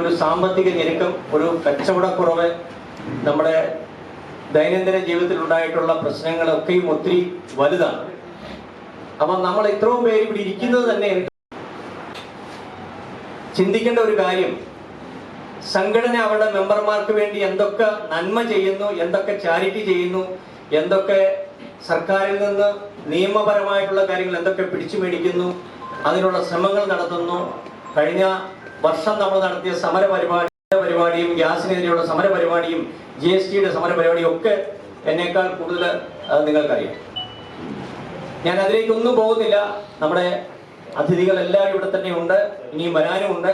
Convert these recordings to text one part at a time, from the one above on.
ഒരു സാമ്പത്തിക ഞെരുക്കം ഒരു കച്ചവടക്കുറവ് നമ്മുടെ ദൈനംദിന ജീവിതത്തിൽ ഉണ്ടായിട്ടുള്ള പ്രശ്നങ്ങളൊക്കെയും ഒത്തിരി വലുതാണ്. അപ്പൊ നമ്മൾ ഇത്രയും പേര് ഇവിടെ ഇരിക്കുന്നത് തന്നെ ചിന്തിക്കേണ്ട ഒരു കാര്യം. സംഘടന അവരുടെ മെമ്പർമാർക്ക് വേണ്ടി എന്തൊക്കെ നന്മ ചെയ്യുന്നു എന്തൊക്കെ ചാരിറ്റി ചെയ്യുന്നു എന്തൊക്കെ സർക്കാരിൽ നിന്ന് നിയമപരമായിട്ടുള്ള കാര്യങ്ങൾ എന്തൊക്കെ പിടിച്ചു മേടിക്കുന്നു അതിനുള്ള ശ്രമങ്ങൾ നടത്തുന്നു. കഴിഞ്ഞ വർഷം നമ്മൾ നടത്തിയ സമര പരിപാടി പരിപാടിയും ഗ്യാസിനെതിരെയുള്ള സമര പരിപാടിയും ജി എസ് ടിയുടെ സമര പരിപാടിയും ഒക്കെ എന്നേക്കാൾ കൂടുതൽ നിങ്ങൾക്കറിയാം. ഞാൻ അതിലേക്കൊന്നും പോകുന്നില്ല. നമ്മുടെ അതിഥികൾ എല്ലാവരും ഇവിടെ തന്നെ ഉണ്ട്. ഇനിയും വരാനും ഉണ്ട്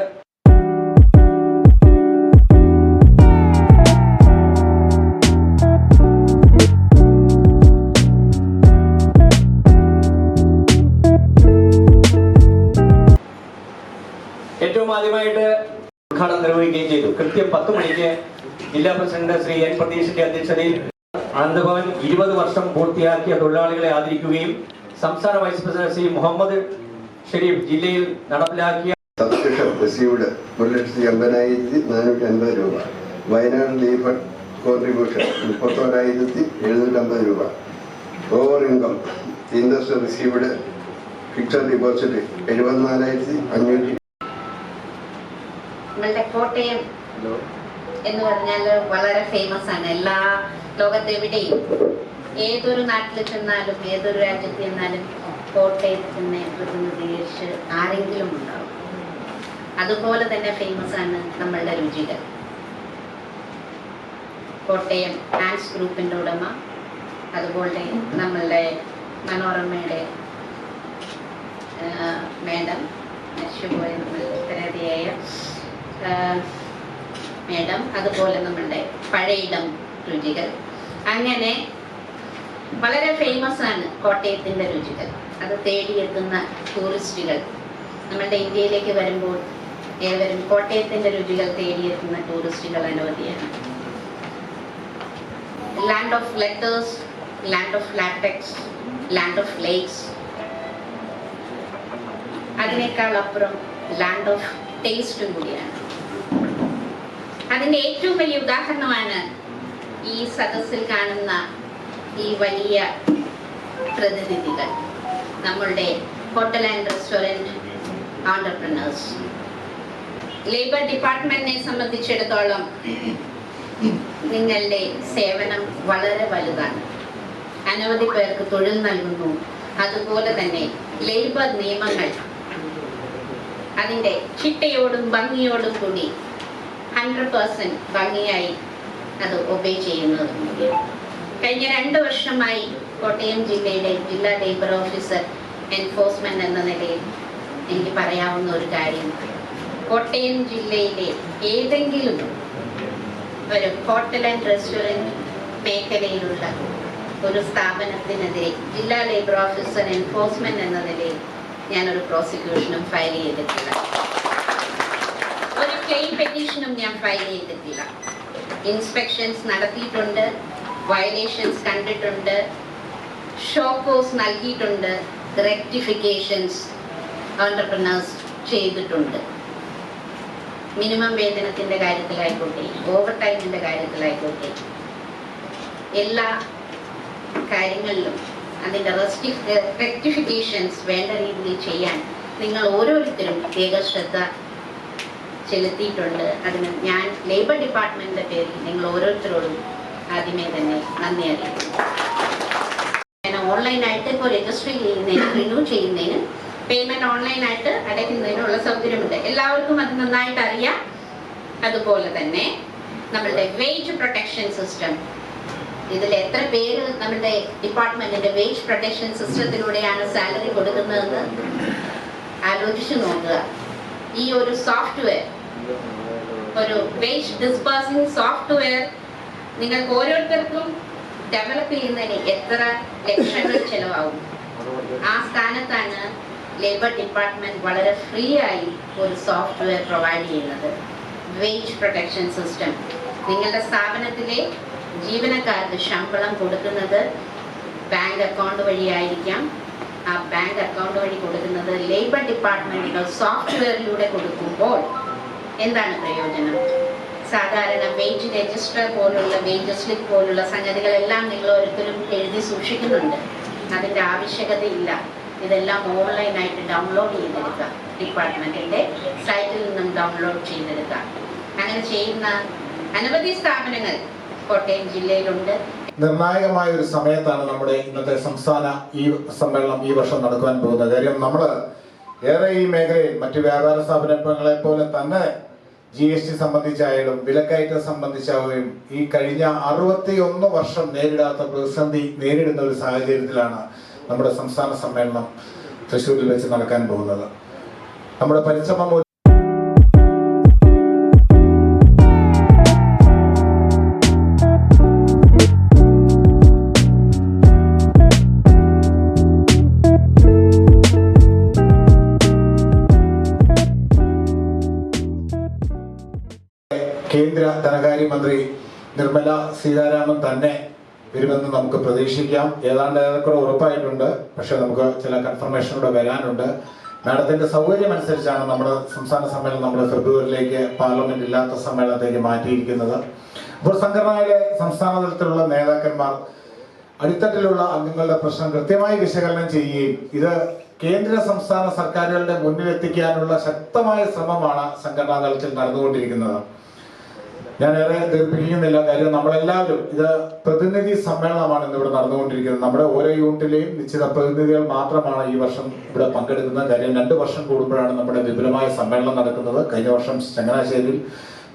ഉദ്ഘാടനം നിർവഹിക്കുകയും ചെയ്തു. കൃത്യം പത്ത് മണിക്ക് ജില്ലാ പ്രസിഡന്റ് ശ്രീ എൻ പ്രതീഷിന്റെ അധ്യക്ഷതയിൽ ആനന്ദഭവൻ ഇരുപത് വർഷം പൂർത്തിയാക്കിയ തൊഴിലാളികളെ ആദരിക്കുകയും സംസ്ഥാന വൈസ് പ്രസിഡന്റ് ശ്രീ മുഹമ്മദ് ഷെരീഫ് ജില്ലയിൽ നടപ്പിലാക്കിയ സബ്സ്ക്രിപ്ഷൻ ഒരു ലക്ഷത്തി എൺപതിനായിരത്തി നാനൂറ്റി അൻപത് രൂപ. വയനാട് ലീഫർ കോൺട്രിബ്യൂഷൻ മുപ്പത്തോരായിരത്തി എഴുന്നൂറ്റമ്പത് രൂപ. Over income interest received fixed deposit എഴുപത്തിനാലായിരത്തി അഞ്ഞൂറ്റി നമ്മളുടെ കോട്ടയം എന്ന് പറഞ്ഞാൽ വളരെ ഫേമസ് ആണ്. എല്ലാ ലോകത്തെവിടെയും ഏതൊരു നാട്ടിൽ ചെന്നാലും ഏതൊരു രാജ്യത്ത് ചെന്നാലും കോട്ടയത്തിനെ പ്രതിനിധീകരിച്ച് ആരെങ്കിലും ഉണ്ടാവും. അതുപോലെ തന്നെ ഫേമസ് ആണ് നമ്മളുടെ രുചികൾ. കോട്ടയം ഡാൻസ് ഗ്രൂപ്പിന്റെ ഉടമ അതുപോലെ നമ്മളുടെ മനോരമയുടെ മേഡം ഉത്തരവാദിയായ ആ, മേഡം അതുപോലെ നമ്മളുടെ പഴയിടം രുചികൾ. അങ്ങനെ വളരെ ഫേമസ് ആണ് കോട്ടയത്തിന്റെ രുചികൾ. അത് തേടിയെത്തുന്ന ടൂറിസ്റ്റുകൾ നമ്മളുടെ ഇന്ത്യയിലേക്ക് വരുമ്പോൾ ഏവരും കോട്ടയത്തിന്റെ രുചികൾ തേടിയെത്തുന്ന ടൂറിസ്റ്റുകൾ അനവധിയാണ്. Land of letters land of latex land of lakes അതിനേക്കാൾ അപ്പുറം ലാൻഡ് ഓഫ് ടേസ്റ്റും കൂടിയാണ്. അതിന്റെ ഏറ്റവും വലിയ ഉദാഹരണമാണ് ഈ സദസ്സിൽ കാണുന്ന ഈ വലിയ പ്രതിനിധികൾ നമ്മളുടെ hotel and restaurant entrepreneurs labour ഡിപ്പാർട്ട്മെന്റിനെ സംബന്ധിച്ചിടത്തോളം നിങ്ങളുടെ സേവനം വളരെ വലുതാണ്. അനവധി പേർക്ക് തൊഴിൽ നൽകുന്നു. അതുപോലെ തന്നെ ലേബർ നിയമങ്ങൾ അതിന്റെ ചിട്ടയോടും ഭംഗിയോടും കൂടി ഹൺഡ്രഡ് പേഴ്സന്റ് ഭംഗിയായി അത് ഒബേ ചെയ്യുന്നത്. കഴിഞ്ഞ രണ്ട് വർഷമായി കോട്ടയം ജില്ലയുടെ ജില്ലാ ലേബർ ഓഫീസർ എൻഫോഴ്സ്മെന്റ് എന്ന നിലയിൽ എനിക്ക് പറയാവുന്ന ഒരു കാര്യം. കോട്ടയം ജില്ലയിലെ ഏതെങ്കിലും ഒരു ഹോട്ടൽ ആൻഡ് റെസ്റ്റോറന്റ് മേഖലയിലുള്ള ഒരു സ്ഥാപനത്തിനെതിരെ ജില്ലാ ലേബർ ഓഫീസർ എൻഫോഴ്സ്മെന്റ് എന്ന നിലയിൽ ഞാനൊരു പ്രോസിക്യൂഷനും ഫയൽ ചെയ്തിട്ടില്ല. ക്ലെയിം പെറ്റീഷനും ഞാൻ ഫയൽ ചെയ്തിട്ടില്ല. ഇൻസ്പെക്ഷൻസ് നടത്തിയിട്ടുണ്ട് വയലേഷൻസ് കണ്ടിട്ടുണ്ട് ഷോക്കോസ് നൽകിയിട്ടുണ്ട് റെക്ടിഫിക്കേഷൻസ് ഓണ്ടർപ്രണേഴ്സ് ചെയ്തിട്ടുണ്ട്. മിനിമം വേതനത്തിന്റെ കാര്യത്തിലായിക്കോട്ടെ ഓവർ ടൈമിന്റെ കാര്യത്തിലായിക്കോട്ടെ എല്ലാ കാര്യങ്ങളിലും അതിന്റെ റെസ്റ്റി റെക്ടിഫിക്കേഷൻസ് വേണ്ട രീതിയിൽ ചെയ്യാൻ നിങ്ങൾ ഓരോരുത്തരും പ്രത്യേക ശ്രദ്ധ ചെലുത്തിയിട്ടുണ്ട്. അതിന് ഞാൻ ലേബർ ഡിപ്പാർട്ട്മെന്റിന്റെ പേരിൽ നിങ്ങൾ ഓരോരുത്തരോടും ആദ്യമേ തന്നെ നന്ദി അറിയിക്കുന്നു. ഞാൻ ഓൺലൈനായിട്ട് ഇപ്പോൾ രജിസ്റ്റർ ചെയ്യുന്നതിന് റിന്യൂ ചെയ്യുന്നതിന് പേയ്മെന്റ് ഓൺലൈനായിട്ട് അടയ്ക്കുന്നതിനുള്ള സൗകര്യമുണ്ട്. എല്ലാവർക്കും അത് നന്നായിട്ട് അറിയാം. അതുപോലെ തന്നെ നമ്മളുടെ വേജ് പ്രൊട്ടക്ഷൻ സിസ്റ്റം ഇതിൽ എത്ര പേര് നമ്മുടെ ഡിപ്പാർട്ട്മെന്റിന്റെ വേജ് പ്രൊട്ടക്ഷൻ സിസ്റ്റത്തിലൂടെയാണ് സാലറി കൊടുക്കുന്നതെന്ന് ആലോചിച്ച് നോക്കുക. ഈ ഒരു സോഫ്റ്റ്വെയർ ഒരു വേസ്റ്റ് ഡിസ്പാസിംഗ് സോഫ്റ്റ്വെയർ നിങ്ങൾക്ക് ഓരോരുത്തർക്കും ഡെവലപ്പ് ചെയ്യുന്നതിന് എത്ര ലക്ഷങ്ങൾ ചെലവാകും? ആ സ്ഥാനത്താണ് ലേബർ ഡിപ്പാർട്ട്മെന്റ് വളരെ ഫ്രീ ആയി ഒരു സോഫ്റ്റ്വെയർ പ്രൊവൈഡ് ചെയ്യുന്നത്. വേജ് പ്രൊട്ടക്ഷൻ സിസ്റ്റം നിങ്ങളുടെ സ്ഥാപനത്തിലെ ജീവനക്കാർക്ക് ശമ്പളം കൊടുക്കുന്നത് ബാങ്ക് അക്കൗണ്ട് വഴിയായിരിക്കാം. ആ ബാങ്ക് അക്കൗണ്ട് വഴി കൊടുക്കുന്നത് ലേബർ ഡിപ്പാർട്ട്മെന്റുകൾ സോഫ്റ്റ്വെയറിലൂടെ കൊടുക്കുമ്പോൾ എന്താണ് പ്രയോജനം? സാധാരണ വെയിറ്റ് രജിസ്റ്റർ പോലുള്ള വെയിറ്റ് സ്ലിപ്പ് പോലുള്ള സംഗതികളെല്ലാം നിങ്ങൾ ഓരോരുത്തരും എഴുതി സൂക്ഷിക്കുന്നുണ്ട്. അതിന്റെ ആവശ്യകതയില്ല. ഇതെല്ലാം ഓൺലൈനായിട്ട് ഡൗൺലോഡ് ചെയ്തെടുക്കുക. ഡിപ്പാർട്ട്മെന്റിന്റെ സൈറ്റിൽ നിന്നും ഡൗൺലോഡ് ചെയ്തെടുക്കുക. അങ്ങനെ ചെയ്യുന്ന അനവധി സ്ഥാപനങ്ങൾ കോട്ടയം ജില്ലയിലുണ്ട്. നിർണായകമായ ഒരു സമയത്താണ് നമ്മുടെ ഇന്നത്തെ സംസ്ഥാന ഈ സമ്മേളനം ഈ വർഷം നടക്കുവാൻ പോകുന്നത്. കാര്യം നമ്മൾ ഏറെ ഈ മേഖലയിൽ മറ്റു വ്യാപാര സ്ഥാപനങ്ങളെ പോലെ തന്നെ ജി എസ് ടി സംബന്ധിച്ചായാലും വിലക്കയറ്റം സംബന്ധിച്ചാവുകയും ഈ കഴിഞ്ഞ അറുപത്തി ഒന്ന് വർഷം നേരിടാത്ത പ്രതിസന്ധി നേരിടുന്ന ഒരു സാഹചര്യത്തിലാണ് നമ്മുടെ സംസ്ഥാന സമ്മേളനം തൃശ്ശൂരിൽ വെച്ച് നടക്കാൻ പോകുന്നത്. നമ്മുടെ പരിശ്രമം കേന്ദ്ര ധനകാര്യമന്ത്രി നിർമ്മല സീതാരാമൻ തന്നെ വരുമെന്ന് നമുക്ക് പ്രതീക്ഷിക്കാം. ഏതാണ്ട് ഏതൊക്കെ ഉറപ്പായിട്ടുണ്ട്. പക്ഷെ നമുക്ക് ചില കൺഫർമേഷൻ കൂടെ വരാനുണ്ട്. മാഡത്തിന്റെ സൗകര്യം അനുസരിച്ചാണ് നമ്മുടെ സംസ്ഥാന സമ്മേളനം നമ്മുടെ ഫെബ്രുവരിയിലേക്ക് പാർലമെന്റ് ഇല്ലാത്ത സമ്മേളനത്തേക്ക് മാറ്റിയിരിക്കുന്നത്. അപ്പോൾ സംഘടനയിലെ സംസ്ഥാന തലത്തിലുള്ള നേതാക്കന്മാർ അടിത്തട്ടിലുള്ള അംഗങ്ങളുടെ പ്രശ്നം കൃത്യമായി വിശകലനം ചെയ്യുകയും ഇത് കേന്ദ്ര സംസ്ഥാന സർക്കാരുകളുടെ മുന്നിലെത്തിക്കാനുള്ള ശക്തമായ ശ്രമമാണ് സംഘടനാ തലത്തിൽ നടന്നുകൊണ്ടിരിക്കുന്നത്. ഞാൻ ഏറെ ദീർഘിക്കുന്നില്ല. കാര്യം നമ്മളെല്ലാവരും ഇത് പ്രതിനിധി സമ്മേളനമാണ് ഇന്ന് ഇവിടെ നടന്നുകൊണ്ടിരിക്കുന്നത്. നമ്മുടെ ഓരോ യൂണിറ്റിലെയും നിശ്ചിത പ്രതിനിധികൾ മാത്രമാണ് ഈ വർഷം ഇവിടെ പങ്കെടുക്കുന്നത്. കാര്യം രണ്ട് വർഷം കൂടുമ്പോഴാണ് നമ്മുടെ വിപുലമായ സമ്മേളനം നടക്കുന്നത്. കഴിഞ്ഞ വർഷം ചങ്ങനാശ്ശേരിയിൽ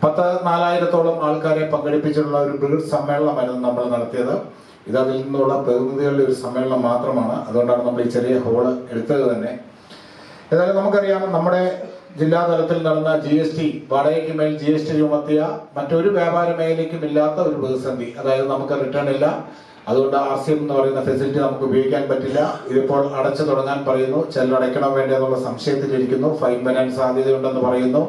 പത്ത് നാലായിരത്തോളം ആൾക്കാരെ പങ്കെടുപ്പിച്ചിട്ടുള്ള ഒരു ബൃഹത് സമ്മേളനമായിരുന്നു നമ്മൾ നടത്തിയത്. ഇത് അതിൽ നിന്നുള്ള പ്രതിനിധികളുടെ ഒരു സമ്മേളനം മാത്രമാണ്. അതുകൊണ്ടാണ് നമ്മൾ ഈ ചെറിയ ഹോൾ എടുത്തത് തന്നെ. ഏതായാലും നമുക്കറിയാം നമ്മുടെ ജില്ലാ തലത്തിൽ നടന്ന ജി എസ് ടി വാടകയ്ക്ക് മേൽ ജി എസ് ടി ചുമത്തിയ മറ്റൊരു വ്യാപാര മേഖലയ്ക്കും ഇല്ലാത്ത ഒരു പ്രതിസന്ധി. അതായത് നമുക്ക് റിട്ടേൺ ഇല്ല. അതുകൊണ്ട് ആർ സി എം എന്ന് പറയുന്ന ഫെസിലിറ്റി നമുക്ക് ഉപയോഗിക്കാൻ പറ്റില്ല. ഇതിപ്പോൾ അടച്ചു തുടങ്ങാൻ പറയുന്നു. ചിലർ അടയ്ക്കണം വേണ്ടി എന്നുള്ള സംശയത്തിലിരിക്കുന്നു ഫൈൻ വരാൻ സാധ്യതയുണ്ടെന്ന് പറയുന്നു.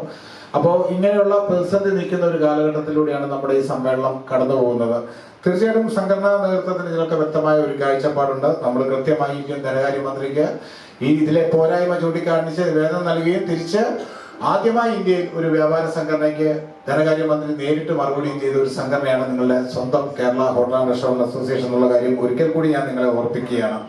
അപ്പോൾ ഇങ്ങനെയുള്ള പ്രതിസന്ധി നിൽക്കുന്ന ഒരു കാലഘട്ടത്തിലൂടെയാണ് നമ്മുടെ ഈ സമ്മേളനം കടന്നു പോകുന്നത് തീർച്ചയായിട്ടും സംഘടനാ നേതൃത്വത്തിന് ഇതിലൊക്കെ വ്യക്തമായ ഒരു കാഴ്ചപ്പാടുണ്ട്. നമ്മൾ കൃത്യമായി ഇന്ത്യൻ ധനകാര്യമന്ത്രിക്ക് ഈ ഇതിലെ പോരായ്മ ചൂണ്ടിക്കാണിച്ച് വേദന നൽകുകയും തിരിച്ച് ആദ്യമായി ഇന്ത്യയിൽ ഒരു വ്യാപാര സംഘടനയ്ക്ക് ധനകാര്യമന്ത്രി നേരിട്ട് മറുപടിയും ചെയ്ത ഒരു സംഘടനയാണ് നിങ്ങളുടെ സ്വന്തം Kerala hotel and restaurant association എന്നുള്ള കാര്യം ഒരിക്കൽ കൂടി ഞാൻ നിങ്ങളെ ഓർപ്പിക്കുകയാണ്.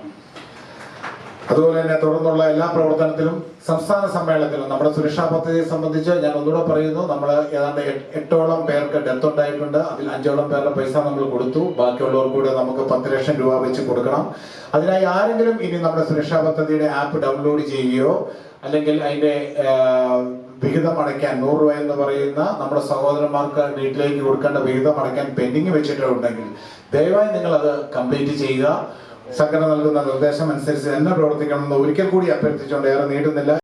അതുപോലെ തന്നെ തുടർന്നുള്ള എല്ലാ പ്രവർത്തനത്തിലും സംസ്ഥാന സമ്മേളനത്തിലും നമ്മുടെ സുരക്ഷാ പദ്ധതിയെ സംബന്ധിച്ച് ഞാൻ ഒന്നുകൂടെ പറയുന്നു. നമ്മൾ ഏതാണ്ട് എട്ട് എട്ടോളം പേർക്ക് ഡെത്ത് ഉണ്ടായിട്ടുണ്ട്. അതിൽ അഞ്ചോളം പേരുടെ പൈസ നമ്മൾ കൊടുത്തു. ബാക്കിയുള്ളവർക്ക് കൂടെ നമുക്ക് പത്ത് ലക്ഷം രൂപ വെച്ച് കൊടുക്കണം. അതിനായി ആരെങ്കിലും ഇനി നമ്മുടെ സുരക്ഷാ പദ്ധതിയുടെ ആപ്പ് ഡൗൺലോഡ് ചെയ്യുകയോ അല്ലെങ്കിൽ അതിന്റെ വിഹിതം അടയ്ക്കാൻ നൂറ് രൂപ എന്ന് പറയുന്ന നമ്മുടെ സഹോദരന്മാർക്ക് വീട്ടിലേക്ക് കൊടുക്കേണ്ട വിഹിതം അടയ്ക്കാൻ പെൻഡിങ് വെച്ചിട്ടുണ്ടെങ്കിൽ ദയവായി നിങ്ങൾ അത് കംപ്ലീറ്റ് ചെയ്യുക. സംഘടന നൽകുന്ന നിർദ്ദേശം അനുസരിച്ച് തന്നെ പ്രവർത്തിക്കണമെന്ന് ഒരിക്കൽ കൂടി അഭ്യർത്ഥിച്ചുകൊണ്ട് ഏറെ നീട്ടുന്നില്ല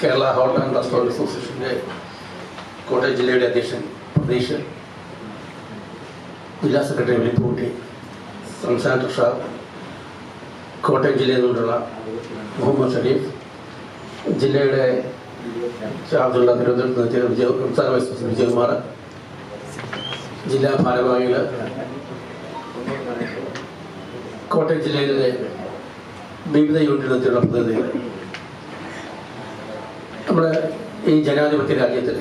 കേരള ഹോട്ടൽ ആൻഡ് റെസ്റ്റോറന്റ് അസോസിയേഷന്റെ കോട്ടയം ജില്ലയുടെ അധ്യക്ഷൻ പ്രതീഷ് ജില്ലാ സെക്രട്ടറി വെളിപ്പൂട്ടി സംസ്ഥാന ട്രഷർ കോട്ടയം ജില്ലയിൽ നിന്നുള്ള മുഹമ്മദ് ഷരീഫ് ജില്ലയുടെ ചാർജുള്ള തിരുവനന്തപുരത്ത് സംസ്ഥാന വൈസ് പ്രസിഡന്റ് വിജയകുമാർ ജില്ലാ ഭാരവാഹികൾ കോട്ടയം ജില്ലയിലെ വിവിധ യൂണിറ്റിൽ പ്രതിനിധികൾ. നമ്മുടെ ഈ ജനാധിപത്യ രാജ്യത്തിൽ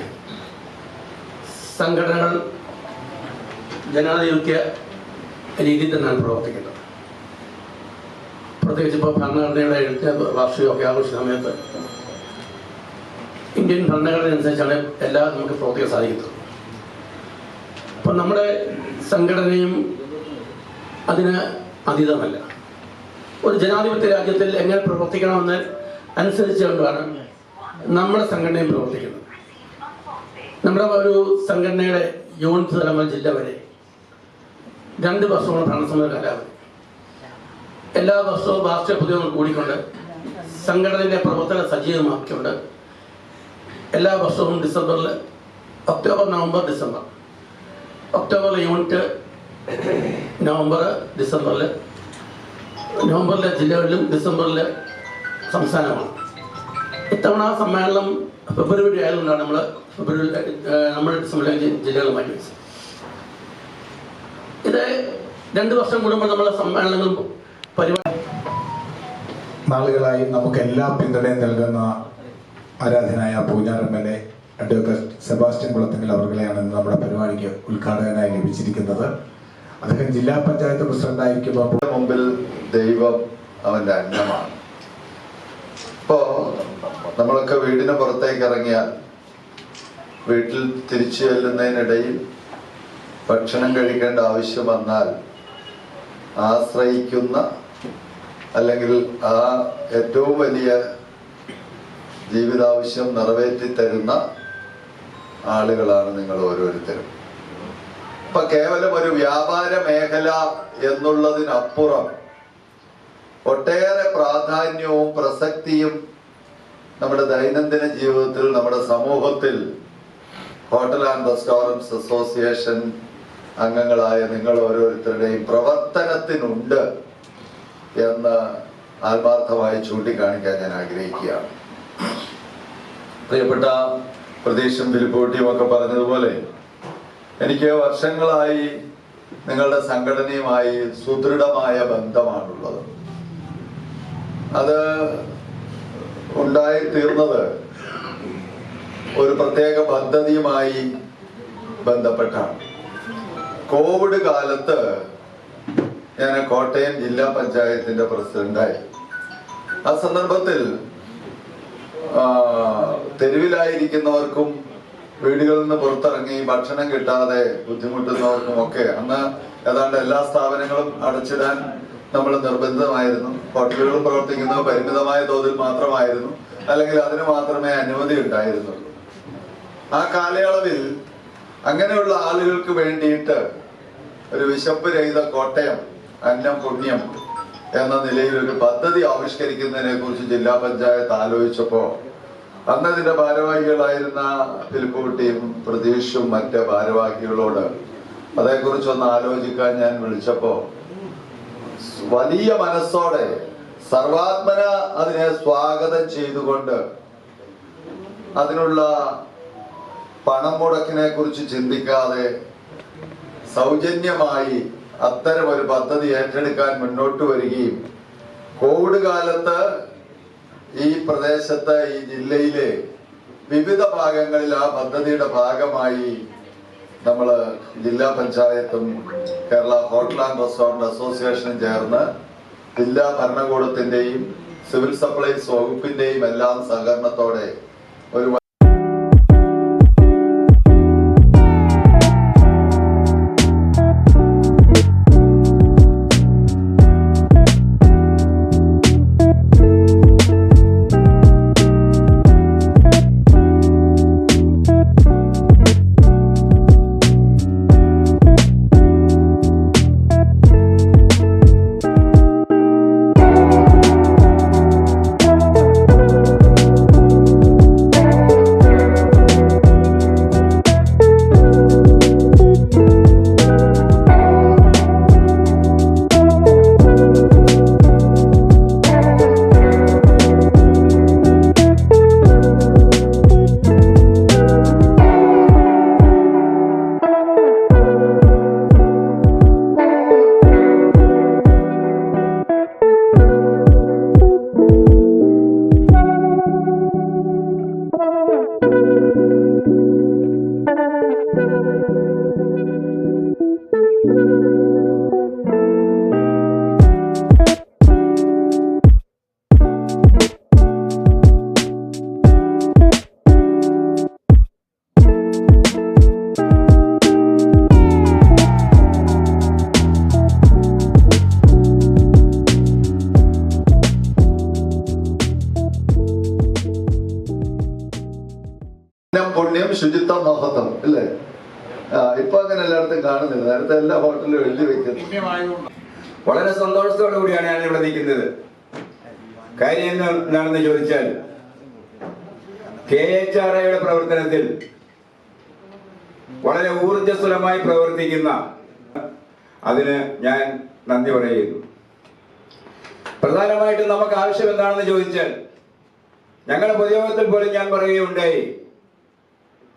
സംഘടനകൾ ജനാധിപത്യ രീതിയിൽ തന്നെയാണ് പ്രവർത്തിക്കുന്നത്. പ്രത്യേകിച്ച് ഇപ്പോൾ ഭരണഘടനയുടെ എഴുത്ത് വാർഷികമൊക്കെ ആഘോഷിച്ച സമയത്ത് ഇന്ത്യൻ ഭരണഘടന അനുസരിച്ചാണ് എല്ലാ നമുക്ക് പ്രവർത്തിക്കാൻ സാധിക്കുന്നത്. അപ്പം നമ്മുടെ സംഘടനയും അതിന് അതീതമല്ല. ഒരു ജനാധിപത്യ രാജ്യത്തിൽ എങ്ങനെ പ്രവർത്തിക്കണമെന്ന് അനുസരിച്ചുകൊണ്ടാണ് നമ്മുടെ സംഘടനയും പ്രവർത്തിക്കുന്നത്. നമ്മുടെ ഒരു സംഘടനയുടെ യൂണിറ്റ് തലം ജില്ല വരെ രണ്ട് വർഷമാണ് ഭരണസമിതി കാലാവധി. എല്ലാ വർഷവും വാർഷിക പുതിയങ്ങൾ കൂടിക്കൊണ്ട് സംഘടനയുടെ പ്രവർത്തനം സജീവമാക്കിക്കൊണ്ട് എല്ലാ വർഷവും ഡിസംബറിൽ ഒക്ടോബർ നവംബർ ഡിസംബർ. ഒക്ടോബറിലെ യൂണിറ്റ് നവംബർ ഡിസംബറിൽ നവംബറിലെ ജില്ലകളിലും ഡിസംബറിലെ സംസ്ഥാനമാണ് ഇത്തവണ സമ്മേളനം ഫെബ്രുവരി ആയതുകൊണ്ടാണ് നമ്മൾ ഫെബ്രുവരി നമ്മൾ ഡിസംബറിലെ ജില്ലകൾ മാറ്റി വെച്ചത്. ഇത് രണ്ട് വർഷം കൂടുമ്പോൾ നമ്മളെ സമ്മേളനങ്ങളും പരിപാടി നാളുകളായി നമുക്ക് എല്ലാ പിന്തുണയും നൽകുന്ന ആരാധനായ Poonjar M L A advocate Sebastian Kulathinkal അവർകളെയാണ് നമ്മുടെ പരിപാടിക്ക് ഉദ്ഘാടകനായി ലഭിച്ചിരിക്കുന്നത്. അദ്ദേഹം ജില്ലാ പഞ്ചായത്ത് പ്രസിഡന്റായിരിക്കുമ്പോൾ മുമ്പിൽ ദൈവം അവന്റെ അന്നമാണ്. ഇപ്പോ നമ്മളൊക്കെ വീടിന് പുറത്തേക്ക് ഇറങ്ങിയാൽ വീട്ടിൽ തിരിച്ചു ചെല്ലുന്നതിനിടയിൽ ഭക്ഷണം കഴിക്കേണ്ട ആവശ്യം വന്നാൽ ആശ്രയിക്കുന്ന അല്ലെങ്കിൽ ആ ഏറ്റവും വലിയ ജീവിതാവശ്യം നിറവേറ്റി തരുന്ന ആളുകളാണ് നിങ്ങൾ ഓരോരുത്തരും. ഇപ്പൊ കേവലം ഒരു വ്യാപാര മേഖല എന്നുള്ളതിനപ്പുറം ഒട്ടേറെ പ്രാധാന്യവും പ്രസക്തിയും നമ്മുടെ ദൈനംദിന ജീവിതത്തിൽ നമ്മുടെ സമൂഹത്തിൽ ഹോട്ടൽ ആൻഡ് റെസ്റ്റോറന്റ്സ് അസോസിയേഷൻ അംഗങ്ങളായ നിങ്ങൾ ഓരോരുത്തരുടെയും പ്രവർത്തനത്തിനുണ്ട് എന്ന് ആത്മാർത്ഥമായി ചൂണ്ടിക്കാണിക്കാൻ ഞാൻ ആഗ്രഹിക്കുകയാണ്. പ്രിയപ്പെട്ട പ്രതീക്ഷും ഫിലിപ്പോട്ടിയും ഒക്കെ പറഞ്ഞതുപോലെ എനിക്ക് വർഷങ്ങളായി നിങ്ങളുടെ സംഘടനയുമായി സുദൃഢമായ ബന്ധമാണുള്ളത്. അത് ഉണ്ടായി തീർന്നത് ഒരു പ്രത്യേക പദ്ധതിയുമായി ബന്ധപ്പെട്ടാണ്. കോവിഡ് കാലത്ത് ഞാൻ കോട്ടയം ജില്ലാ പഞ്ചായത്തിന്റെ പ്രസിഡന്റായി. ആ സന്ദർഭത്തിൽ തെരുവിലായിരിക്കുന്നവർക്കും വീടുകളിൽ നിന്ന് പുറത്തിറങ്ങി ഭക്ഷണം കിട്ടാതെ ബുദ്ധിമുട്ടുന്നവർക്കും ഒക്കെ അന്ന് ഏതാണ്ട് എല്ലാ സ്ഥാപനങ്ങളും അടച്ചിടാൻ നമ്മൾ നിർബന്ധമായിരുന്നു ഹോട്ടലുകൾ പ്രവർത്തിക്കുന്നത് പരിമിതമായ തോതിൽ മാത്രമായിരുന്നു. അല്ലെങ്കിൽ അതിന് മാത്രമേ അനുമതി ഉണ്ടായിരുന്നുള്ളൂ. ആ കാലയളവിൽ അങ്ങനെയുള്ള ആളുകൾക്ക് വേണ്ടിയിട്ട് ഒരു വിശപ്പ് രഹിത കോട്ടയം അന്നം പുണ്യം എന്ന നിലയിൽ ഒരു പദ്ധതി ആവിഷ്കരിക്കുന്നതിനെ കുറിച്ച് ജില്ലാ പഞ്ചായത്ത് ആലോചിച്ചപ്പോ അന്ന് അതിന്റെ ഭാരവാഹികളായിരുന്ന ഫിലിപ്പുകുട്ടിയും പ്രതീഷും മറ്റ് ഭാരവാഹികളോട് അതേക്കുറിച്ച് ഒന്ന് ആലോചിക്കാൻ ഞാൻ വിളിച്ചപ്പോ വലിയ മനസ്സോടെ സർവാത്മന അതിനെ സ്വാഗതം ചെയ്തുകൊണ്ട് അതിനുള്ള പണം മുടക്കിനെ കുറിച്ച് ചിന്തിക്കാതെ സൗജന്യമായി അത്തരം ഒരു പദ്ധതി ഏറ്റെടുക്കാൻ മുന്നോട്ട് വരികയും കോവിഡ് കാലത്ത് ഈ പ്രദേശത്ത് ഈ ജില്ലയിലെ വിവിധ ഭാഗങ്ങളിൽ ആ പദ്ധതിയുടെ ഭാഗമായി നമ്മൾ ജില്ലാ പഞ്ചായത്തും കേരള ഹോട്ടൽ ആൻഡ് റെസ്റ്റോറന്റ് അസോസിയേഷനും ചേർന്ന് ജില്ലാ ഭരണകൂടത്തിന്റെയും സിവിൽ സപ്ലൈസ് വകുപ്പിന്റെയും എല്ലാം സഹകരണത്തോടെ ഒരു നേരത്തെ എല്ലാ ഹോട്ടലിലും എഴുതി വെക്കുന്നത് വളരെ സന്തോഷത്തോടു കൂടിയാണ് ഞാൻ ഇവിടെ നിൽക്കുന്നത്. കാര്യം എന്താണെന്ന് ചോദിച്ചാൽ കെ എച്ച് ആർ ഐയുടെ പ്രവർത്തനത്തിൽ വളരെ ഊർജസ്വലമായി പ്രവർത്തിക്കുന്ന അതിന് ഞാൻ നന്ദി പറയുന്നു. പ്രധാനമായിട്ടും നമുക്ക് ആവശ്യം എന്താണെന്ന് ചോദിച്ചാൽ ഞങ്ങളുടെ പൊതുയോഗത്തിൽ പോലും ഞാൻ പറയുകയുണ്ടായി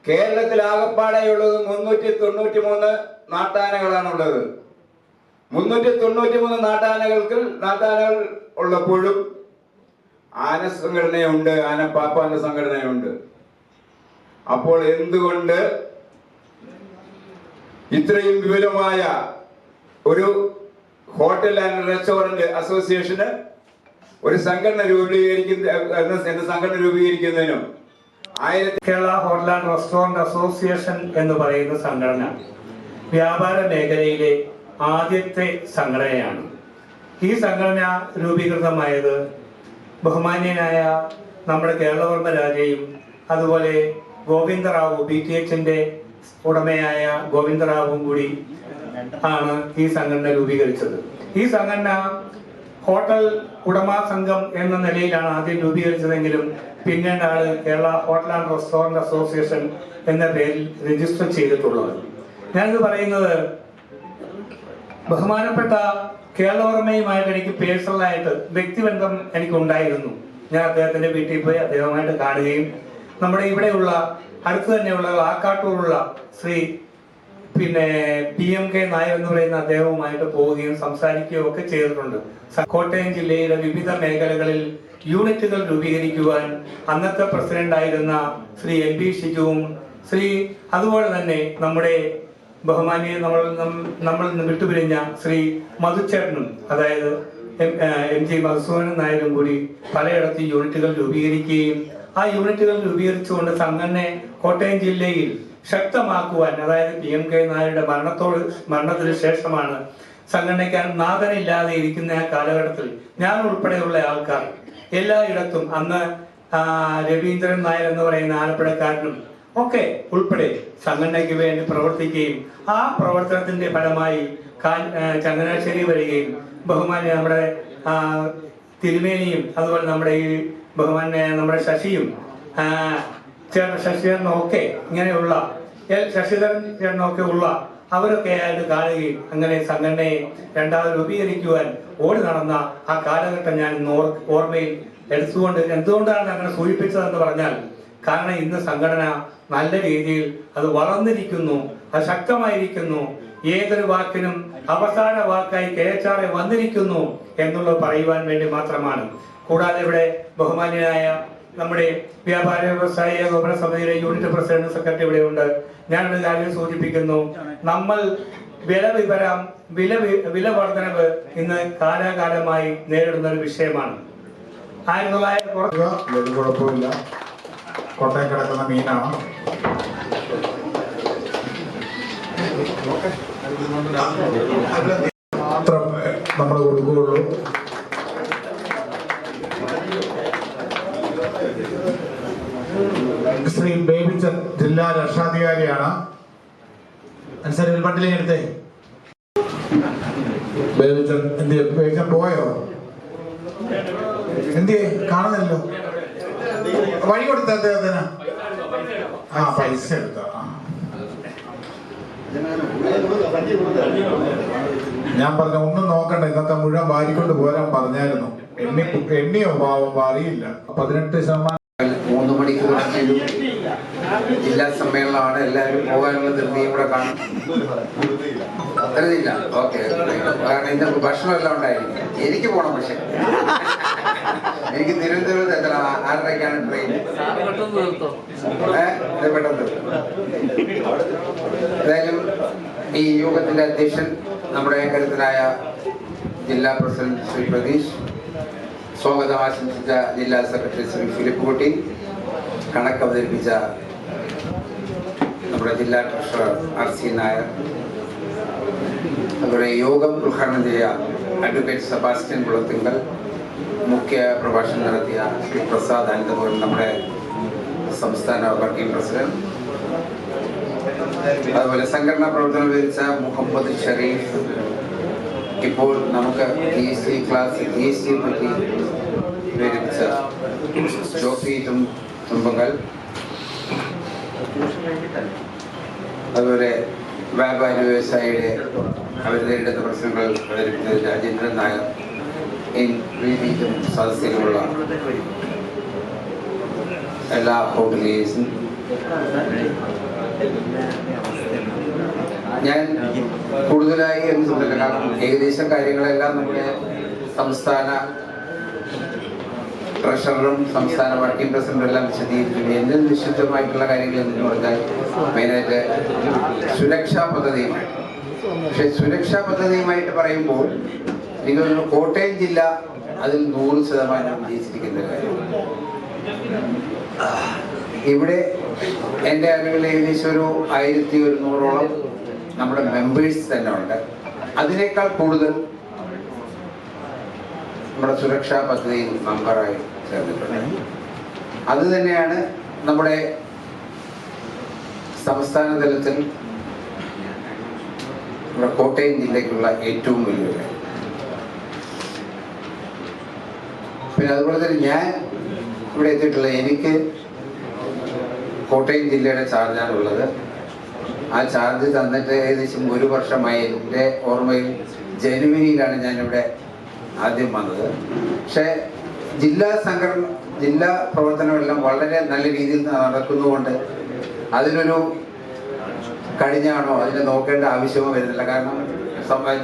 കേരളത്തിൽ ആകപ്പാടെയുള്ളത് മുന്നൂറ്റി തൊണ്ണൂറ്റി മൂന്ന് നാട്ടാനകളാണുള്ളത്. മുന്നൂറ്റി തൊണ്ണൂറ്റി മൂന്ന് നാട്ടാനകൾക്ക് നാട്ടാനകൾ ഉള്ളപ്പോഴും ആന സംഘടനയുണ്ട് ആന പാപ്പാന്റെ സംഘടനയുണ്ട്. അപ്പോൾ എന്തുകൊണ്ട് ഇത്രയും വിപുലമായ ഒരു ഹോട്ടൽ ആൻഡ് റെസ്റ്റോറന്റ് അസോസിയേഷന് ഒരു സംഘടന രൂപീകരിക്കുന്ന സംഘടന രൂപീകരിക്കുന്നതിനും ആയിരത്തി Kerala hotel and restaurant association എന്ന് പറയുന്ന സംഘടന വ്യാപാര മേഖലയിലെ ആദ്യത്തെ സംഘടനയാണ്. ഈ സംഘടന രൂപീകൃതമായത് ബഹുമാന്യനായ നമ്മുടെ കേരളവർമ്മ രാജയും അതുപോലെ ഗോവിന്ദറാവു ബി ടി എച്ചിന്റെ ഉടമയായ ഗോവിന്ദറാവും കൂടി ആണ് ഈ സംഘടന രൂപീകരിച്ചത്. ഈ സംഘടന ഹോട്ടൽ ഉടമ സംഘം എന്ന നിലയിലാണ് ആദ്യം രൂപീകരിച്ചതെങ്കിലും പിന്നീടാണ് Kerala hotel and restaurant association എന്ന പേരിൽ രജിസ്റ്റർ ചെയ്തിട്ടുള്ളത്. ഞാനിത് പറയുന്നത് ബഹുമാനപ്പെട്ട കേരളവർമ്മയുമായിട്ട് എനിക്ക് പേഴ്സണലായിട്ട് വ്യക്തിബന്ധം എനിക്ക് ഉണ്ടായിരുന്നു ഞാൻ അദ്ദേഹത്തിന്റെ വീട്ടിൽ പോയി അദ്ദേഹവുമായിട്ട് കാണുകയും നമ്മുടെ ഇവിടെയുള്ള അടുത്ത് തന്നെയുള്ള ആക്കാട്ടൂറുള്ള ശ്രീ പിന്നെ പി എം കെ നായർ എന്ന് പറയുന്ന അദ്ദേഹവുമായിട്ട് പോവുകയും സംസാരിക്കുകയും ഒക്കെ ചെയ്തിട്ടുണ്ട്. കോട്ടയം ജില്ലയിലെ വിവിധ മേഖലകളിൽ യൂണിറ്റുകൾ രൂപീകരിക്കുവാൻ അന്നത്തെ പ്രസിഡന്റായിരുന്ന ശ്രീ എം പി ഷിജുവും ശ്രീ അതുപോലെ തന്നെ നമ്മുടെ ബഹുമാനിയെ നമ്മൾ നമ്മൾ വിട്ടുപിരിഞ്ഞ ശ്രീ മധുച്ചേട്ടനും അതായത് എം ജി മധുസൂദനൻ നായരും കൂടി പലയിടത്ത് യൂണിറ്റുകൾ രൂപീകരിക്കുകയും ആ യൂണിറ്റുകൾ രൂപീകരിച്ചുകൊണ്ട് തന്നെ കോട്ടയം ജില്ലയിൽ ശക്തമാക്കുവാൻ അതായത് പി എം കെ നായരുടെ മരണത്തോട് മരണത്തിന് ശേഷമാണ് സംഘടനയ്ക്കാൻ നാഥനില്ലാതെ ഇരിക്കുന്ന ആ കാലഘട്ടത്തിൽ ഞാൻ ഉൾപ്പെടെയുള്ള ആൾക്കാർ എല്ലായിടത്തും അന്ന് രവീന്ദ്രൻ നായർ എന്ന് പറയുന്ന ആലപ്പുഴക്കാരനും ഒക്കെ ഉൾപ്പെടെ സംഘടനയ്ക്ക് വേണ്ടി പ്രവർത്തിക്കുകയും ആ പ്രവർത്തനത്തിന്റെ ഫലമായി ചങ്ങനാശ്ശേരി വരികയും ബഹുമാന്യ നമ്മുടെ തിരുമേനിയും അതുപോലെ നമ്മുടെ ഈ ബഹുമാന്യ നമ്മുടെ ശശിയും ആ, ശശിധരനൊക്കെ ഇങ്ങനെയുള്ള എൽ ശശിധരൻ ചേർന്നൊക്കെ ഉള്ള അവരൊക്കെ ആയിട്ട് കാണുകയും അങ്ങനെ സംഘടനയെ രണ്ടാമത് രൂപീകരിക്കുവാൻ ഓടി നടന്ന ആ കാലഘട്ടം ഞാൻ ഓർമ്മയിൽ എടുത്തുകൊണ്ട് എന്തുകൊണ്ടാണ് അങ്ങനെ സൂചിപ്പിച്ചതെന്ന് പറഞ്ഞാൽ കാരണം ഇന്ന് സംഘടന നല്ല രീതിയിൽ അത് വളർന്നിരിക്കുന്നു അത് ശക്തമായിരിക്കുന്നു ഏതൊരു വാക്കിനും അവസാന വാക്കായി കെ എച്ച് വന്നിരിക്കുന്നു എന്നുള്ളത് പറയുവാൻ വേണ്ടി മാത്രമാണ്. കൂടാതെ ഇവിടെ ബഹുമാന്യനായ നമ്മുടെ വ്യാപാര വ്യവസായ ഏകോപന സമിതിയിലെ യൂണിറ്റ് പ്രസിഡന്റ് സെക്രട്ടറി ഇവിടെ ഉണ്ട്. ഞാനൊരു കാര്യം സൂചിപ്പിക്കുന്നു. നമ്മൾ വില വിവരം വില വില വർധനവ് ഇന്ന് കാലാകാലമായി നേരിടുന്ന ഒരു വിഷയമാണ്. ആയിരത്തി തൊള്ളായിരത്തി കുഴപ്പമില്ല. കോട്ടയം കിടക്കുന്ന മീനാണ്. മാത്രം നമ്മൾ കൊടുക്കുകയുള്ളൂ. ശ്രീ ബേബിച്ചൻ ജില്ലാ രക്ഷാധികാരിയാണ് അനുസരിച്ച് പട്ടിലേക്ക് എടുത്തേ. ബേബിച്ചൻ എന്ത് ബേബിച്ചൻ പോയോ? എന്ത് കാണുന്നല്ലോ വഴി കൊടുത്ത അദ്ദേഹത്തിന്. ആ പൈസ എടുത്ത. ഞാൻ പറഞ്ഞ ഒന്നും നോക്കണ്ട ഇന്നത്തെ മുഴുവൻ വാരിക്കൊണ്ട് പോരാൻ പറഞ്ഞായിരുന്നു. എണ്ണി എണ്ണിയോ പാവം അറിയില്ല. പതിനെട്ട് ശതമാനം മൂന്ന് മണിക്കൂർ ജില്ലാ സമ്മേളനമാണ് എല്ലാവരും പോകാനുള്ള ധൃതിയും കൂടെ കാണും. അത്രയില്ല ഓക്കെ. കാരണം ഇന്ന് ഭക്ഷണം എല്ലാം ഉണ്ടായിരിക്കും. എനിക്ക് പോണം പക്ഷെ. എനിക്ക് തിരുവനന്തപുരത്ത് എത്ര ആറരയ്ക്കാണ് ട്രെയിൻ ഏഹ്. ഏതായാലും ഈ യോഗത്തിന്റെ അധ്യക്ഷൻ നമ്മുടെ കരുത്തനായ ജില്ലാ പ്രസിഡന്റ് ശ്രീ പ്രതീഷ് സ്വാഗതം ആശംസിച്ച ജില്ലാ സെക്രട്ടറി ശ്രീ ഫിലിപ്പ് കുട്ടി. കണക്ക് അവതരിപ്പിച്ച നമ്മുടെ ജില്ലാ ട്രഷറർ ആർ സി നായർ അതുപോലെ യോഗം ഉദ്ഘാടനം ചെയ്ത അഡ്വക്കേറ്റ് സെബാസ്റ്റ്യൻ കുളത്തിങ്കൽ മുഖ്യ പ്രഭാഷണം നടത്തിയ ശ്രീ പ്രസാദ് അനന്തപുരം നമ്മുടെ സംസ്ഥാന വർക്കിംഗ് പ്രസിഡന്റ്. അതുപോലെ സംഘടനാ പ്രവർത്തനം വിവരിച്ച മുഹമ്മദ് ഷരീഫ്. ഇപ്പോൾ നമുക്ക് G S T class G S ടിയെ പറ്റി വിവരിച്ച ജോഫി കുടുംബങ്ങൾ അതുപോലെ വ്യാപാര വ്യവസായിയുടെ അവർ നേരിടുന്ന പ്രശ്നങ്ങൾ അവതരിപ്പിച്ച രാജേന്ദ്രൻ നായർ വേദിയിലും സദസ്സിലുമുള്ള എല്ലാ ഹോട്ടലേഴ്സും ഞാൻ കൂടുതലായി എന്ന് സംസാരിക്കാം ഏകദേശം കാര്യങ്ങളെല്ലാം നമ്മുടെ സംസ്ഥാന ട്രഷററും സംസ്ഥാന വർക്കിംഗ് പ്രസിഡന്റും എല്ലാം വിശദീകരിക്കുന്നു എന്തും നിശ്ചിതമായിട്ടുള്ള കാര്യങ്ങൾ എന്തിനു പറഞ്ഞാൽ മെയിനായിട്ട് സുരക്ഷാ പദ്ധതിയുമായി പക്ഷെ സുരക്ഷാ പദ്ധതിയുമായിട്ട് പറയുമ്പോൾ നിങ്ങൾ കോട്ടയം ജില്ല അതിൽ നൂറ് ശതമാനം വിജയിച്ചിരിക്കുന്ന കാര്യം. ഇവിടെ എന്റെ അറിവിൽ ഏകദേശം ഒരു ആയിരത്തി ഒരുന്നൂറോളം നമ്മുടെ മെമ്പേഴ്സ് തന്നെ ഉണ്ട്. അതിനേക്കാൾ കൂടുതൽ നമ്മുടെ സുരക്ഷാ പദ്ധതിയിൽ മെമ്പറായി അത് തന്നെയാണ് നമ്മുടെ സംസ്ഥാന തലത്തിൽ നമ്മുടെ കോട്ടയം ജില്ലയ്ക്കുള്ള ഏറ്റവും വലിയ പിന്നെ അതുപോലെ തന്നെ ഞാൻ ഇവിടെ എത്തിയിട്ടുള്ള എനിക്ക് കോട്ടയം ജില്ലയുടെ ചാർജാണ് ഉള്ളത് ആ ചാർജ് തന്നിട്ട് ഏകദേശം ഒരു വർഷമായി എന്റെ ഓർമ്മയിൽ ജനുവരിയിലാണ് ഞാനിവിടെ ആദ്യം വന്നത്. പക്ഷേ ജില്ലാ സംഘടന ജില്ലാ പ്രവർത്തനമെല്ലാം വളരെ നല്ല രീതിയിൽ നടക്കുന്നതുകൊണ്ട് അതിനൊരു കഴിഞ്ഞാണോ അതിനെ നോക്കേണ്ട ആവശ്യമോ വരുന്നില്ല. കാരണം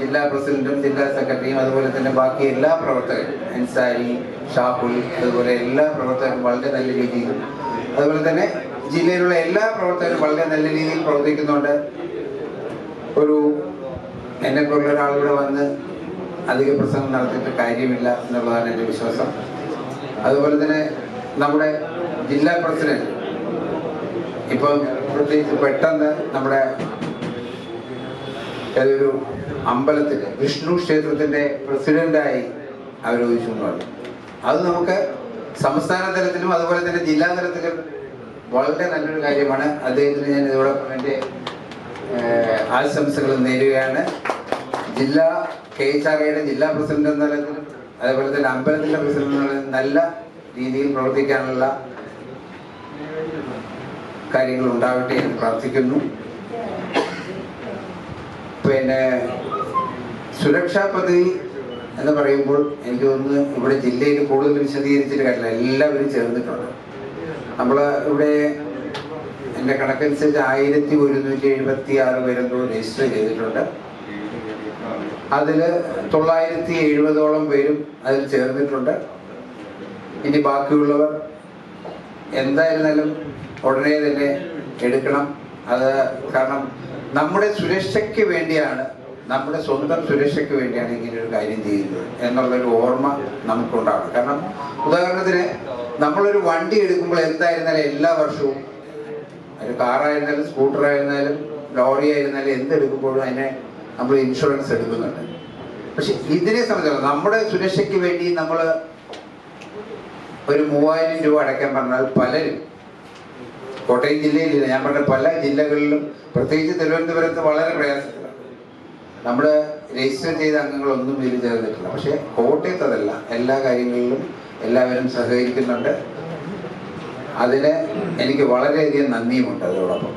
ജില്ലാ പ്രസിഡന്റും ജില്ലാ സെക്രട്ടറിയും അതുപോലെ തന്നെ ബാക്കി എല്ലാ പ്രവർത്തകരും അൻസാരി ഷാഹുൽ അതുപോലെ എല്ലാ പ്രവർത്തകരും വളരെ നല്ല രീതിയിൽ. അതുപോലെ തന്നെ ജില്ലയിലുള്ള എല്ലാ പ്രവർത്തകരും വളരെ നല്ല രീതിയിൽ പ്രവർത്തിക്കുന്നുണ്ട്. ഒരു എന്നെ പോലുള്ള ഒരാളിവിടെ വന്ന് അധിക പ്രസംഗം നടത്തിയിട്ട് കാര്യമില്ല എന്നുള്ളതാണ് എന്റെ വിശ്വാസം. അതുപോലെ തന്നെ നമ്മുടെ ജില്ലാ പ്രസിഡന്റ് ഇപ്പം പ്രത്യേകിച്ച് പെട്ടെന്ന് നമ്മുടെ ഏതൊരു അമ്പലത്തിൽ വിഷ്ണു ക്ഷേത്രത്തിന്റെ പ്രസിഡന്റായി അവരോധിച്ചു എന്ന് അത് നമുക്ക് സംസ്ഥാന തലത്തിലും അതുപോലെ തന്നെ ജില്ലാ തലത്തിലും വളരെ നല്ലൊരു കാര്യമാണ്. അദ്ദേഹത്തിന് ഞാൻ ഇതോടൊപ്പം എന്റെ ആശംസകൾ നേരുകയാണ്. ജില്ലാ കെ എച്ച് ആർ ഐയുടെ ജില്ലാ പ്രസിഡന്റ് എന്ന അതുപോലെ തന്നെ അമ്പലത്തിന്റെ പ്രസിഡന്റ് നല്ല രീതിയിൽ പ്രവർത്തിക്കാനുള്ള കാര്യങ്ങൾ ഉണ്ടാവട്ടെ എന്ന് പ്രാർത്ഥിക്കുന്നു. പിന്നെ സുരക്ഷാ പദ്ധതി എന്ന് പറയുമ്പോൾ എനിക്ക് തോന്നുന്നു ഇവിടെ ജില്ലയിൽ കൂടുതൽ വിശദീകരിച്ചിട്ട് കാര്യമില്ല. എല്ലാവരും ചേർന്നിട്ടുണ്ട്. നമ്മൾ ഇവിടെ എന്റെ കണക്കനുസരിച്ച് ആയിരത്തി ഒരുന്നൂറ്റി എഴുപത്തി ആറ് പേരെന്തോ രജിസ്റ്റർ ചെയ്തിട്ടുണ്ട്. അതിൽ തൊള്ളായിരത്തി എഴുപതോളം പേരും അതിൽ ചേർന്നിട്ടുണ്ട്. ഇനി ബാക്കിയുള്ളവർ എന്തായിരുന്നാലും ഉടനെ തന്നെ എടുക്കണം. അത് കാരണം നമ്മുടെ സുരക്ഷയ്ക്ക് വേണ്ടിയാണ് നമ്മുടെ സ്വന്തം സുരക്ഷയ്ക്ക് വേണ്ടിയാണ് ഇങ്ങനെ ഒരു കാര്യം ചെയ്യുന്നത് എന്നുള്ളൊരു ഓർമ്മ നമുക്കുണ്ടാവണം. കാരണം ഉദാഹരണത്തിന് നമ്മളൊരു വണ്ടി എടുക്കുമ്പോൾ എന്തായിരുന്നാലും എല്ലാ വർഷവും ഒരു കാറായിരുന്നാലും സ്കൂട്ടറായിരുന്നാലും ലോറി ആയിരുന്നാലും എന്തെടുക്കുമ്പോഴും അതിനെ നമ്മൾ ഇൻഷുറൻസ് എടുക്കുന്നുണ്ട്. പക്ഷെ ഇതിനെ സംബന്ധിച്ചിടത്തോളം നമ്മുടെ സുരക്ഷയ്ക്ക് വേണ്ടി നമ്മൾ ഒരു മൂവായിരം രൂപ അടയ്ക്കാൻ പറഞ്ഞാൽ പലരും കോട്ടയം ജില്ലയിലില്ല ഞാൻ പറഞ്ഞ പല ജില്ലകളിലും പ്രത്യേകിച്ച് തിരുവനന്തപുരത്ത് വളരെ പ്രയാസത്തിലാണ്. നമ്മൾ രജിസ്റ്റർ ചെയ്ത അംഗങ്ങളൊന്നും ഇതിൽ ചേർന്നിട്ടില്ല. പക്ഷേ കോട്ടയത്ത് അതല്ല. എല്ലാ കാര്യങ്ങളിലും എല്ലാവരും സഹകരിക്കുന്നുണ്ട്. അതിന് എനിക്ക് വളരെയധികം നന്ദിയുമുണ്ട് അതോടൊപ്പം.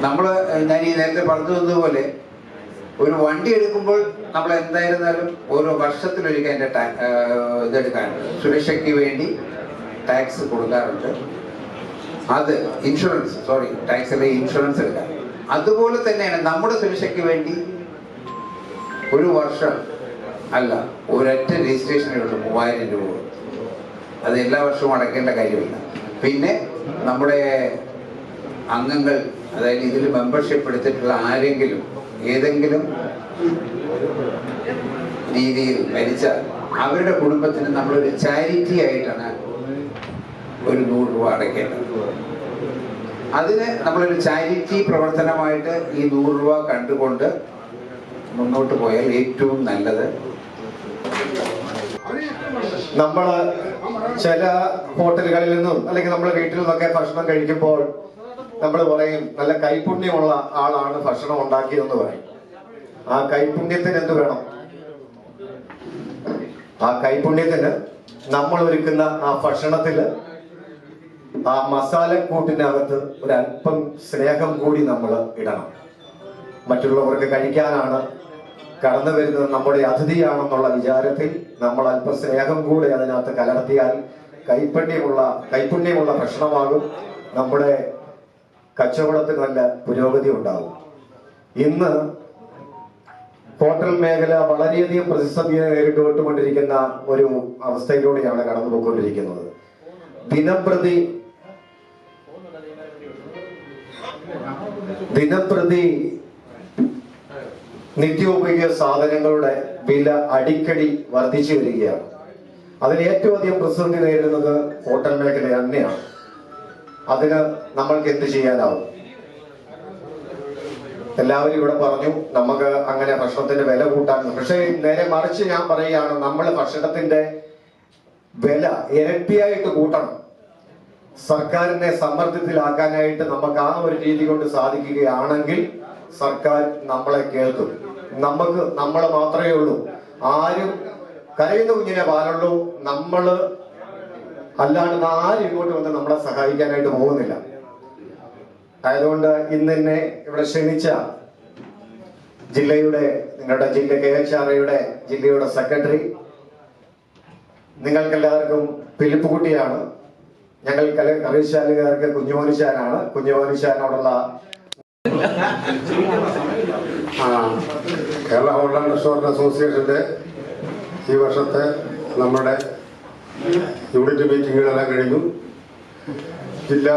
നമ്മൾ ഞാൻ ഈ നേരത്തെ പറഞ്ഞു തന്നതുപോലെ ഒരു വണ്ടി എടുക്കുമ്പോൾ നമ്മൾ എന്തായിരുന്നാലും ഓരോ വർഷത്തിലൊരിക്കൽ അതിന്റെ ഇതെടുക്കാറുണ്ട് സുരക്ഷയ്ക്ക് വേണ്ടി ടാക്സ് കൊടുക്കാറുണ്ട്. അത് ഇൻഷുറൻസ് സോറി ടാക്സിലെ ഇൻഷുറൻസ് എടുക്കാം അതുപോലെ തന്നെയാണ് നമ്മുടെ സുരക്ഷയ്ക്ക് വേണ്ടി ഒരു വർഷം അല്ല ഒരൊറ്റ രജിസ്ട്രേഷൻ ഉള്ളൂ മൂവായിരം രൂപ. അത് എല്ലാ വർഷവും അടയ്ക്കേണ്ട കാര്യമില്ല. പിന്നെ നമ്മുടെ അംഗങ്ങൾ അതായത് ഇതിൽ മെമ്പർഷിപ്പ് എടുത്തിട്ടുള്ള ആരെങ്കിലും ഏതെങ്കിലും രീതിയിൽ മരിച്ചാൽ അവരുടെ കുടുംബത്തിന് നമ്മളൊരു ചാരിറ്റി ആയിട്ടാണ് ഒരു നൂറ് രൂപ അടയ്ക്കേണ്ടത്. അതിന് നമ്മളൊരു ചാരിറ്റി പ്രവർത്തനമായിട്ട് ഈ നൂറ് രൂപ കണ്ടുകൊണ്ട് മുന്നോട്ട് പോയാൽ ഏറ്റവും നല്ലത്. നമ്മൾ ചില ഹോട്ടലുകളിൽ നിന്നും അല്ലെങ്കിൽ നമ്മുടെ വീട്ടിൽ നിന്നൊക്കെ ഭക്ഷണം കഴിക്കുമ്പോൾ നമ്മൾ പറയും നല്ല കൈപുണ്യമുള്ള ആളാണ് ഭക്ഷണം ഉണ്ടാക്കിയതെന്ന് പറയും. ആ കൈപുണ്യത്തിന് എന്ത് വേണം? ആ കൈപുണ്യത്തിന് നമ്മൾ ഒരുക്കുന്ന ആ ഭക്ഷണത്തിൽ ആ മസാലക്കൂട്ടിനകത്ത് ഒരല്പം സ്നേഹം കൂടി നമ്മൾ ഇടണം. മറ്റുള്ളവർക്ക് കഴിക്കാനാണ് കടന്നു വരുന്നത് നമ്മുടെ അതിഥിയാണെന്നുള്ള വിചാരത്തിൽ നമ്മൾ അല്പം സ്നേഹം കൂടി അതിനകത്ത് കലർത്തിയാൽ കൈപ്പുണ്യമുള്ള കൈപുണ്യമുള്ള ഭക്ഷണമാകും. നമ്മുടെ കച്ചവടത്തിന് നല്ല പുരോഗതി ഉണ്ടാവും. ഇന്ന് ഹോട്ടൽ മേഖല വളരെയധികം പ്രതിസന്ധി നേരിട്ടുകൊണ്ടിരിക്കുന്ന ഒരു അവസ്ഥയിലൂടെയാണ് കടന്നു പോയിക്കൊണ്ടിരിക്കുന്നത് ദിനംപ്രതി ദിനംപ്രതി നിത്യോപയോഗ സാധനങ്ങളുടെ വില അടിക്കടി വർദ്ധിച്ചു വരികയാണ്. അതിൽ ഏറ്റവും അധികം പ്രതിസന്ധി നേരിടുന്നത് ഹോട്ടൽ മേഖല തന്നെയാണ്. അതിന് നമ്മൾക്ക് എന്ത് ചെയ്യാനാവും? എല്ലാവരും ഇവിടെ പറഞ്ഞു നമുക്ക് അങ്ങനെ ഭക്ഷണത്തിന്റെ വില കൂട്ടാൻ പക്ഷേ നേരെ മറിച്ച് ഞാൻ പറയുകയാണ് നമ്മൾ ഭക്ഷണത്തിന്റെ വില ഇരട്ടിയായിട്ട് കൂട്ടണം. സർക്കാരിനെ സമ്മർദ്ദത്തിലാക്കാനായിട്ട് നമുക്ക് ആ ഒരു രീതി കൊണ്ട് സാധിക്കുകയാണെങ്കിൽ സർക്കാർ നമ്മളെ കേൾക്കും. നമുക്ക് നമ്മൾ മാത്രമേ ഉള്ളൂ. ആരും കരയുന്ന കുഞ്ഞിനെ പാലുള്ളൂ. നമ്മൾ അല്ലാണ്ട് നാല് ഇങ്ങോട്ട് വന്ന് നമ്മളെ സഹായിക്കാനായിട്ട് പോകുന്നില്ല. ആയതുകൊണ്ട് ഇന്ന് എന്നെ ഇവിടെ ക്ഷണിച്ച ജില്ലയുടെ നിങ്ങളുടെ ജില്ല കെ എച്ച് ആർ ഐയുടെ ജില്ലയുടെ സെക്രട്ടറി നിങ്ങൾക്കെല്ലാവർക്കും പിലിപ്പുകുട്ടിയാണ് ഞങ്ങൾ കറിശാലുകാർക്ക് കുഞ്ഞുമോനിശാനാണ് കുഞ്ഞുമോനിശാനോടുള്ള കേരള ഹോട്ടൽ റെസ്റ്റോറന്റ് അസോസിയേഷന്റെ ഈ വർഷത്തെ നമ്മുടെ യൂണിറ്റ് മീറ്റിങ്ങുകളെല്ലാം കഴിഞ്ഞു ജില്ലാ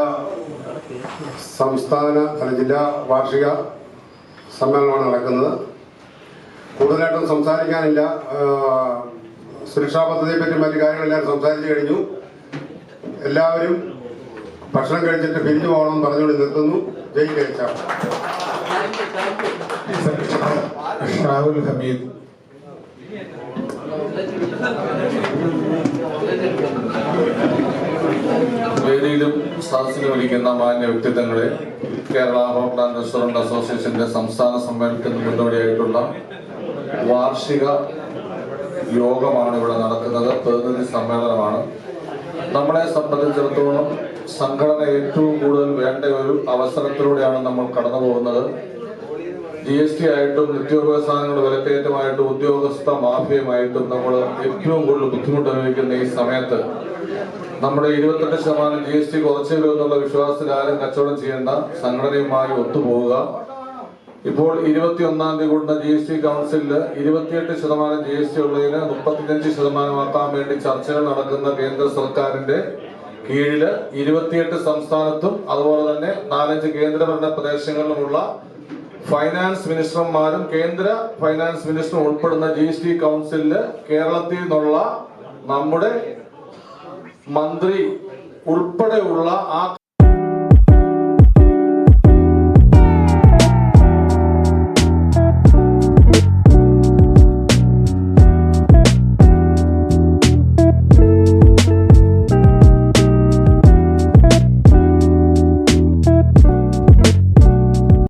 സംസ്ഥാന അല്ല ജില്ലാ വാർഷിക സമ്മേളനമാണ് നടക്കുന്നത്. കൂടുതലായിട്ടും സംസാരിക്കാനില്ല. സുരക്ഷാ പദ്ധതിയെ പറ്റി മറ്റു കാര്യങ്ങളെല്ലാം സംസാരിച്ചു കഴിഞ്ഞു. എല്ലാവരും ഭക്ഷണം കഴിച്ചിട്ട് പിരിഞ്ഞു പോകണമെന്ന് പറഞ്ഞുകൊണ്ട് നിർത്തുന്നു. ജയ് കഴിച്ച ഷാഹുൽ ഹമീദ്. വേദിയിലും സദസ്സിലും ഇരിക്കുന്ന മാന്യ വ്യക്തിത്വങ്ങളെ കേരള ഹോട്ടൽ ആൻഡ് റെസ്റ്റോറന്റ് അസോസിയേഷന്റെ സംസ്ഥാന സമ്മേളനത്തിന് മുന്നോടിയായിട്ടുള്ള വാർഷിക യോഗമാണ് ഇവിടെ നടക്കുന്നത്. പ്രതിനിധി സമ്മേളനമാണ്. നമ്മളെ സംബന്ധിച്ചിടത്തോളം സംഘടന ഏറ്റവും കൂടുതൽ വേണ്ട ഒരു അവസരത്തിലൂടെയാണ് നമ്മൾ കടന്നു പോകുന്നത് ജി എസ് ടി ആയിട്ടും നിത്യോപയോഗ വിലക്കയറ്റമായിട്ടും ഉദ്യോഗസ്ഥ മാഫിയുമായിട്ടും നമ്മൾ ഏറ്റവും കൂടുതൽ ബുദ്ധിമുട്ട് അനുഭവിക്കുന്ന ഈ സമയത്ത് നമ്മുടെ ഇരുപത്തെട്ട് ശതമാനം ജി എസ് ടി കുറച്ചു എന്നുള്ള വിശ്വാസത്തിൽ ആരും കച്ചവടം ചെയ്യേണ്ട സംഘടനയുമായി ഒത്തുപോവുക. ഇപ്പോൾ ഇരുപത്തി ഒന്നാം തീയതി കൂടുന്ന ജി എസ് ടി കൗൺസിലിൽ ഇരുപത്തിയെട്ട് ശതമാനം ജി എസ് ടി ഉള്ളതിന് മുപ്പത്തിയഞ്ച് ശതമാനമാക്കാൻ വേണ്ടി ചർച്ചകൾ നടക്കുന്ന കേന്ദ്ര സർക്കാരിന്റെ കീഴിൽ ഇരുപത്തിയെട്ട് സംസ്ഥാനത്തും അതുപോലെ തന്നെ നാലഞ്ച് കേന്ദ്രഭരണ പ്രദേശങ്ങളിലുമുള്ള ഫൈനാൻസ് മിനിസ്റ്റർമാരും കേന്ദ്ര ഫൈനാൻസ് മിനിസ്റ്ററും ഉൾപ്പെടുന്ന ജി എസ് ടി കൗൺസിലിൽ കേരളത്തിൽ നിന്നുള്ള നമ്മുടെ മന്ത്രി ഉൾപ്പെടെയുള്ള ആ